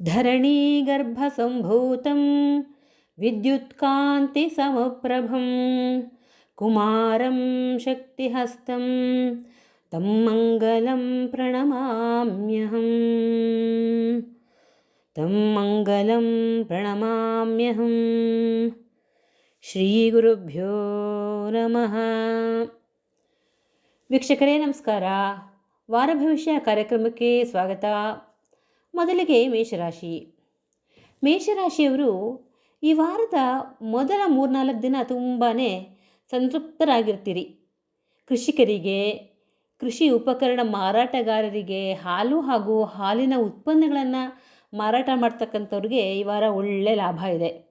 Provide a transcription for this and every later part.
धरणीगर्भसम्भूतं विद्युत्कान्तिसमप्रभं कुमारं शक्तिहस्तं तं मङ्गलं प्रणमाम्यहम् तं मङ्गलं प्रणमाम्यहं ಶ್ರೀಗುರುಭ್ಯೋ ನಮಃ ವೀಕ್ಷಕರೇ ನಮಸ್ಕಾರ ವಾರ ಭವಿಷ್ಯ ಕಾರ್ಯಕ್ರಮಕ್ಕೆ ಸ್ವಾಗತ ಮೊದಲಿಗೆ ಮೇಷರಾಶಿ. ಮೇಷರಾಶಿಯವರು ಈ ವಾರದ ಮೊದಲ ಮೂರ್ನಾಲ್ಕು ದಿನ ತುಂಬಾ ಸಂತೃಪ್ತರಾಗಿರ್ತೀರಿ. ಕೃಷಿಕರಿಗೆ, ಕೃಷಿ ಉಪಕರಣ ಮಾರಾಟಗಾರರಿಗೆ, ಹಾಲು ಹಾಗೂ ಹಾಲಿನ ಉತ್ಪನ್ನಗಳನ್ನು ಮಾರಾಟ ಮಾಡ್ತಕ್ಕಂಥವ್ರಿಗೆ ಈ ವಾರ ಒಳ್ಳೆಯ ಲಾಭ ಇದೆ.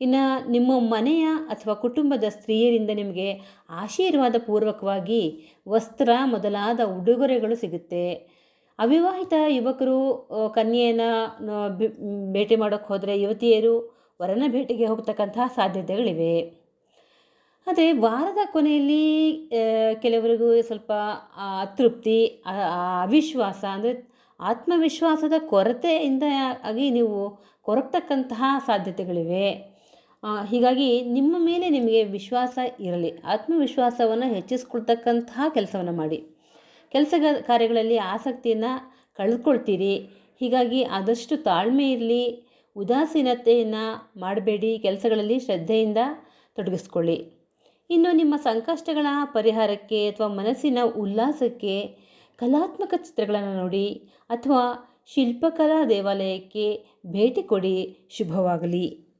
ಇನ್ನು ನಿಮ್ಮ ಮನೆಯ ಅಥವಾ ಕುಟುಂಬದ ಸ್ತ್ರೀಯರಿಂದ ನಿಮಗೆ ಆಶೀರ್ವಾದ ಪೂರ್ವಕವಾಗಿ ವಸ್ತ್ರ ಮೊದಲಾದ ಉಡುಗೊರೆಗಳು ಸಿಗುತ್ತೆ. ಅವಿವಾಹಿತ ಯುವಕರು ಕನ್ಯೆಯನ್ನು ಭೇಟಿ ಮಾಡೋಕ್ಕೆ ಹೋದರೆ ಯುವತಿಯರು ವರನ ಭೇಟಿಗೆ ಹೋಗ್ತಕ್ಕಂತಹ ಸಾಧ್ಯತೆಗಳಿವೆ. ಆದರೆ ವಾರದ ಕೊನೆಯಲ್ಲಿ ಕೆಲವರಿಗೂ ಸ್ವಲ್ಪ ಅತೃಪ್ತಿ ಅವಿಶ್ವಾಸ ಅಂದರೆ ಆತ್ಮವಿಶ್ವಾಸದ ಕೊರತೆಯಿಂದ ಆಗಿ ನೀವು ಕೊರಗ್ತಕ್ಕಂತಹ ಸಾಧ್ಯತೆಗಳಿವೆ. ಹೀಗಾಗಿ ನಿಮ್ಮ ಮೇಲೆ ನಿಮಗೆ ವಿಶ್ವಾಸ ಇರಲಿ. ಆತ್ಮವಿಶ್ವಾಸವನ್ನು ಹೆಚ್ಚಿಸ್ಕೊಳ್ತಕ್ಕಂತಹ ಕೆಲಸವನ್ನು ಮಾಡಿ. ಕೆಲಸ ಕಾರ್ಯಗಳಲ್ಲಿ ಆಸಕ್ತಿಯನ್ನು ಕಳೆದುಕೊಳ್ತೀರಿ ಹೀಗಾಗಿ ಆದಷ್ಟು ತಾಳ್ಮೆ ಇರಲಿ, ಉದಾಸೀನತೆಯನ್ನು ಮಾಡಬೇಡಿ, ಕೆಲಸಗಳಲ್ಲಿ ಶ್ರದ್ಧೆಯಿಂದ ತೊಡಗಿಸ್ಕೊಳ್ಳಿ. ಇನ್ನು ನಿಮ್ಮ ಸಂಕಷ್ಟಗಳ ಪರಿಹಾರಕ್ಕೆ ಅಥವಾ ಮನಸ್ಸಿನ ಉಲ್ಲಾಸಕ್ಕೆ ಕಲಾತ್ಮಕ ಚಿತ್ರಗಳನ್ನು ನೋಡಿ ಅಥವಾ ಶಿಲ್ಪಕಲಾ ದೇವಾಲಯಕ್ಕೆ ಭೇಟಿ ಕೊಡಿ. ಶುಭವಾಗಲಿ.